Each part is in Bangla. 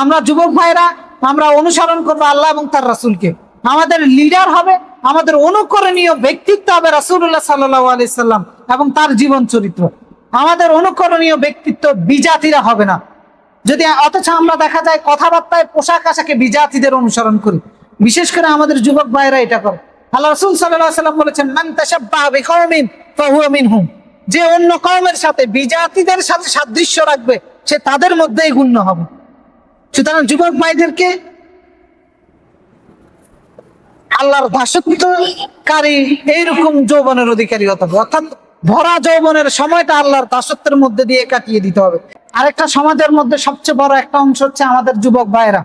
আমরা যুবক ভাইরা আমরা অনুসরণ করব আল্লাহ এবং তার রাসুলকে। আমাদের লিডার হবে, আমাদের অনুকরণীয় ব্যক্তিত্ব হবে রাসুল্লাহ সাল্লাহ আলি সাল্লাম এবং তার জীবন চরিত্র। আমাদের অনুকরণীয় ব্যক্তিত্ব বিজাতিরা হবে না। যদি অথচ আমরা দেখা যায় কথাবার্তায় পোশাক আশাকে বিজাতিদের অনুসরণ করি, বিশেষ করে আমাদের যুবক ভাইরা এটা করে। আল্লাহ রসুল সাল্লাম বলেছেন যে অন্য কওমের সাথে বিজাতিদের সাথে সাদৃশ্য রাখবে, সে তাদের মধ্যেই গণ্য হবে। সুতরাং যুবক ভাইদেরকে আল্লাহর দাসত্বকারী এইরকম যৌবনের অধিকারী হতে হবে, অর্থাৎ ভরা যৌবনের সময়টা আল্লাহর দাসত্বের মধ্যে দিয়ে কাটিয়ে দিতে হবে। আরেকটা সমাজের মধ্যে সবচেয়ে বড় একটা অংশ হচ্ছে আমাদের যুবক ভাইরা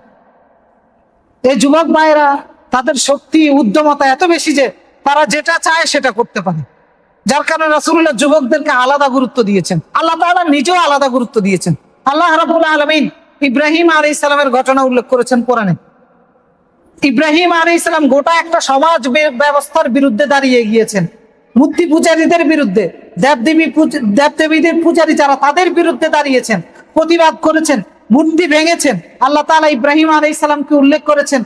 এই যুবক ভাইরা তাদের শক্তি, উদ্যমতা এত বেশি যে তারা যেটা চায় সেটা করতে পারে। যার কারণে রাসুল্লাহ যুবকদেরকে আলাদা গুরুত্ব দিয়েছেন। আল্লাহ তাআলা নিজেও আলাদা গুরুত্ব দিয়েছেন। আল্লাহ রাবুল আলমিন ইব্রাহিম আর ইসলামের ঘটনা উল্লেখ করেছেন কোরআনে। ইব্রাহিম আর ইসলাম গোটা একটা সমাজ ব্যবস্থার বিরুদ্ধে দাঁড়িয়ে গিয়েছেন। মূর্তি পূজারীদের বিরুদ্ধে, দেবদেবী দেবদেবীদের পূজারী যারা তাদের বিরুদ্ধে দাঁড়িয়েছেন, প্রতিবাদ করেছেন, মূর্তি ভেঙেছেন, আল্লাহ তালা ইব্রাহিম আলী ইসলামকে উল্লেখ করেছেন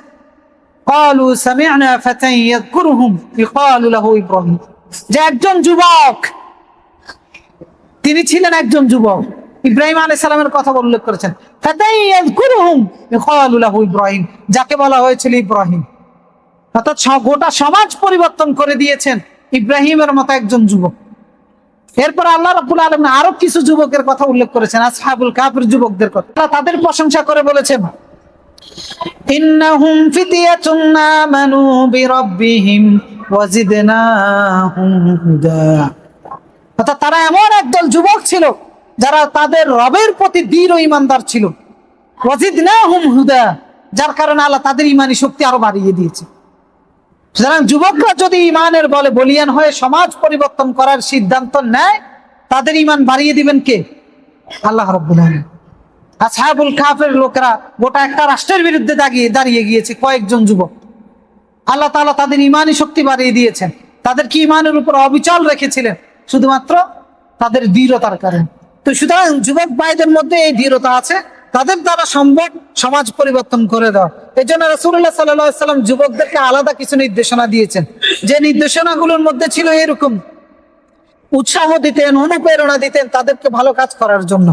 যে একজন যুবক, তিনি ছিলেন একজন যুবক। ইব্রাহিম আলাইহিস সালামের কথা উল্লেখ করেছেন। ইব্রাহিম, যাকে বলা হয়েছিল ইব্রাহিম। অর্থাৎ গোটা সমাজ পরিবর্তন করে দিয়েছেন ইব্রাহিমের মতো একজন যুবক। এরপর আল্লাহ রাব্বুল আলামিন আরও কিছু যুবকের কথা উল্লেখ করেছেন, আসহাবুল কাফির যুবকদের কথা। তাদের প্রশংসা করে বলেছেন, ইন্নাহুম ফিতিয়াতুন আমানু বিরাব্বিহিম ওয়াজিদনাহুম হুদা। অর্থাৎ তারা এমন একদল যুবক ছিল যারা তাদের রবের প্রতি দৃঢ় ইমানদার ছিল। ওয়াজিদনাহুম হুদা, যার কারণে আল্লাহ তাদের ইমানি শক্তি আরও বাড়িয়ে দিয়েছে। সুতরাং যুবকরা যদি ইমানের বলে বলিয়ান হয়ে সমাজ পরিবর্তন করার সিদ্ধান্ত নেয়, তাদের ইমান বাড়িয়ে দিবেন কে? আল্লাহ রব্বুল আসহাবুল কাফের লোকেরা গোটা একটা রাষ্ট্রের বিরুদ্ধে দাঁড়িয়ে দাঁড়িয়ে গিয়েছে কয়েকজন যুবক। আল্লাহ তাআলা তাদের ইমানি শক্তি বাড়িয়ে দিয়েছেন। তাদেরকে ইমানের উপর অবিচল রেখেছিলেন? শুধুমাত্র তাদের দৃঢ়তার কারণে। তো সুতরাং যুবক ভাইদের মধ্যে এই দৃঢ়তা আছে। তাদের দ্বারা সম্ভব সমাজ পরিবর্তন করে দেওয়া। এই জন্য রসুল্লাহ সাল্লাম যুবকদেরকে আলাদা কিছু নির্দেশনা দিয়েছেন। যে নির্দেশনাগুলোর মধ্যে ছিল এরকম, উৎসাহ দিতেন, অনুপ্রেরণা দিতেন তাদেরকে ভালো কাজ করার জন্য।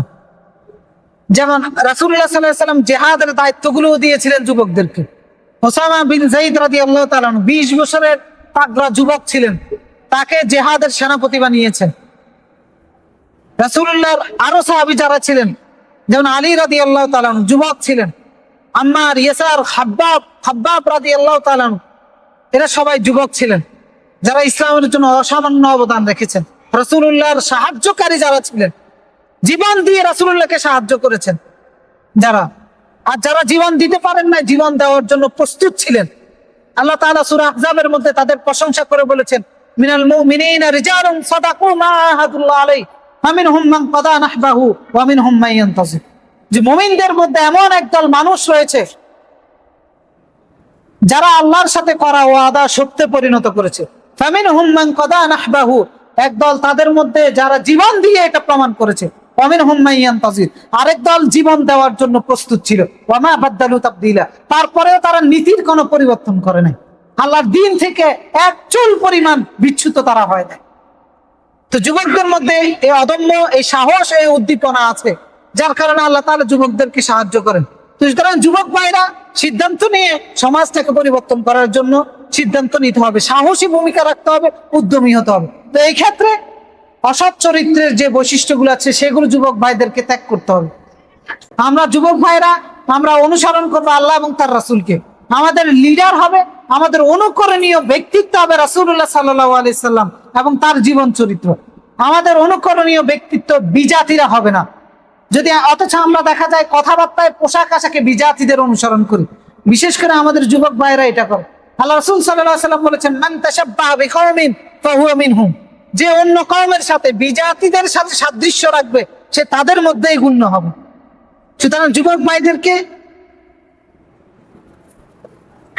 যেমন রাসুল্লাহ সাল্লাহ সাল্লাম জেহাদের দায়িত্বগুলো দিয়েছিলেন যুবকদেরকে। ওসামা বিন জাইদ রাদি আল্লাহ তালান বিশ বছরের তাগড়া যুবক ছিলেন। তাকে জেহাদের সেনাপতি বানিয়েছেন। রাসুল্লাহর আরও সাহাবি যারা ছিলেন, যেমন আলী রাদি আল্লাহ তালান যুবক ছিলেন, আম্মার ইয়েসার হাব্বাব হাব্বাব রাদি আল্লাহ তালান এরা সবাই যুবক ছিলেন, যারা ইসলামের জন্য অসামান্য অবদান রেখেছেন। রসুল্লাহর সাহায্যকারী যারা ছিলেন, জীবন দিয়ে রাসুল্লাহকে সাহায্য করেছেন যারা। আর যারা জীবন দিতে পারেন না জীবন দেওয়ার জন্য প্রস্তুত ছিলেন। আল্লাহ তাআলা সূরা আহজাবের মধ্যে তাদের প্রশংসা করে বলেছেন, মিনাল মুমিনিনা রিজালুন সাদাকু মা আহাদুল্লাহ আলাইহি। ফামিনহুম মান কাদা নাহবাহু ইয়ানতাজির যে মুমিনদের মধ্যে এমন একদল মানুষ রয়েছে, যারা আল্লাহর সাথে করা সত্যে পরিণত করেছে। ফামিনহুম মান কাদা নাহবাহু, একদল তাদের মধ্যে যারা জীবন দিয়ে এটা প্রমাণ করেছে। অমিন আরেক দল জীবন দেওয়ার জন্য প্রস্তুত ছিল। ওয়ামা বাদ্দালু তাবদিলা। তারপরেও তারা নীতির কোনো পরিবর্তন করে নাই। আল্লাহর দিন থেকে এক চুল পরিমাণ বিচ্ছুত তারা হয় নাই। তো যুবকদের মধ্যে এই অদম্য, এই সাহস, এই উদ্দীপনা আছে। যার কারণে আল্লাহ তাআলা যুবকদেরকে সাহায্য করেন। তো সুতরাং যুবক ভাইরা, সিদ্ধান্ত নিয়ে সমাজটাকে পরিবর্তন করার জন্য সিদ্ধান্ত নিতে হবে। সাহসী ভূমিকা রাখতে হবে, উদ্যমী হতে হবে। তো এই ক্ষেত্রে অসৎ চরিত্রের যে বৈশিষ্ট্যগুলো আছে, সেগুলো যুবক ভাইদেরকে ত্যাগ করতে হবে। আমরা যুবক ভাইরা, আমরা অনুসরণ করব আল্লাহ এবং তার রাসুলকে। আমাদের লিডার হবে আমাদের অনুকরণীয় ব্যক্তিত্ব হবে রাসূলুল্লাহ সাল্লাহ আলাইহি সাল্লাম এবং তার জীবন চরিত্র। আমাদের অনুকরণীয় ব্যক্তিত্ব বিজাতিরা হবে না। যদি অথচ আমরা দেখা যায় কথাবার্তায় পোশাক আশাকে বিজাতিদের অনুসরণ করি, বিশেষ করে আমাদের যুবক ভাইরা এটা করে। আল্লাহ রসুল সাল্লাহ সাল্লাম বলেছেন, মান মিনহুম। যে অন্য কওমের সাথে বিজাতিদের সাথে সাদৃশ্য রাখবে, সে তাদের মধ্যেই গণ্য হবে। সুতরাং যুবক ভাইদেরকে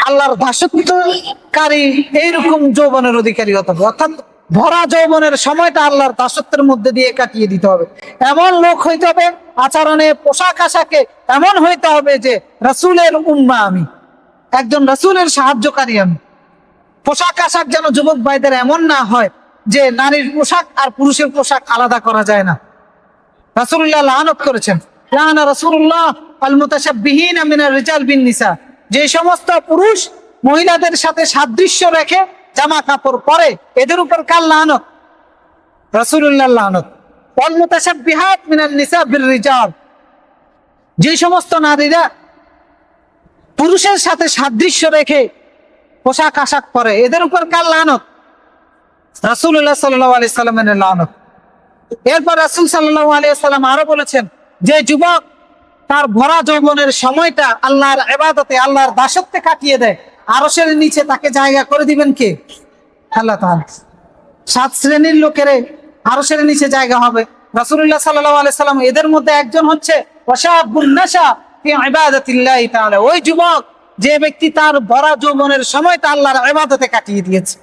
আল্লাহর দাসত্বকারী এইরকম যৌবনের অধিকারী হতে হবে। অর্থাৎ ভরা যৌবনের সময়টা আল্লাহর দাসত্বের মধ্যে দিয়ে কাটিয়ে দিতে হবে। এমন লোক হইতে হবে, আচরণে পোশাক আশাকে এমন হইতে হবে যে রাসূলের উম্মা আমি। একজন রাসূলের সাহায্যকারী আমি। পোশাক আশাক যেন যুবক ভাইদের এমন না হয় যে নারীর পোশাক আর পুরুষের পোশাক আলাদা করা যায় না। রাসূলুল্লাহ লানত করেছেন। লানা রাসূলুল্লাহ আল মুতাশাব্বিহিন মিনার রিজাল বিন নিসা। যে সমস্ত পুরুষ মহিলাদের সাথে সাদৃশ্য রেখে জামা কাপড় পরে, এদের উপর কাল রিজাল। যে সমস্ত নারীরা পুরুষের সাথে সাদৃশ্য রেখে পোশাক আশাক পরে, এদের উপর কাল লানত? রাসূলুল্লাহ সাল্লাল্লাহু আলাইহি সাল্লামের লানত। এরপর রাসূল সাল্লাল্লাহু আলাইহি সাল্লাম আরও বলেছেন, যে যুবক তার ভরা যৌবনের সময়টা আল্লাহর এবাদতে আল্লাহর দাসত্বে কাটিয়ে দেয়। আরশের নিচে তাকে জায়গা করে দিবেন কে? আল্লাহ সাত শ্রেণির লোকেরে আরশের নিচে জায়গা হবে। রাসূলুল্লাহ সাল্লাল্লাহু আলাইহি সাল্লাম এদের মধ্যে একজন হচ্ছে ওই যুবক, যে ব্যক্তি তার ভরা যৌবনের সময়টা আল্লাহর ইবাদতে কাটিয়ে দিয়েছে।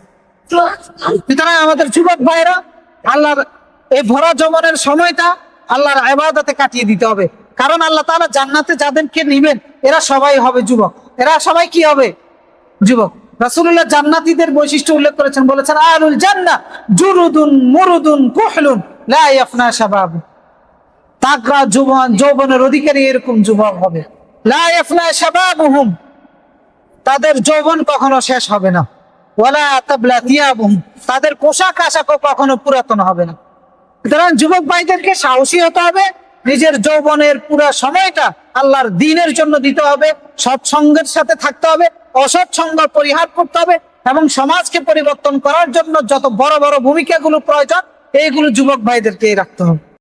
আমাদের যুবক ভাইরা আল্লাহর এই ভরা যৌবনের সময়টা আল্লাহর আবাদতে কাটিয়ে দিতে হবে। কারণ আল্লাহ তাআলা জান্নাতে যাদেরকে নিবেন, এরা সবাই হবে যুবক। এরা সবাই কি হবে? যুবক। রাসূলুল্লাহ জান্নাতীদের বৈশিষ্ট্য উল্লেখ করেছেন, বলেছেন আলুল জান্না জুরুদুন মুরুদুন কুহলুন লা ইয়াফনা শাবাবু। তাকরা যৌবন যৌবনের অধিকারী এরকম যুবক হবে। লা ইয়াফনা শাবাবুহুম। তাদের যৌবন কখনো শেষ হবে না। ওয়ালা তাবলা থিয়াবুহুম তাদের পোশাক আশাকও কখনো পুরাতন হবে না। সুতরাং যুবক ভাইদেরকে সাহসী হতে হবে নিজের যৌবনের পুরা সময়টা আল্লাহর দিনের জন্য দিতে হবে, সৎসঙ্গের সাথে থাকতে হবে অসৎসঙ্গ পরিহার করতে হবে এবং সমাজকে পরিবর্তন করার জন্য যত বড় বড় ভূমিকাগুলো প্রয়োজন, এইগুলো যুবক ভাইদেরকে রাখতে হবে।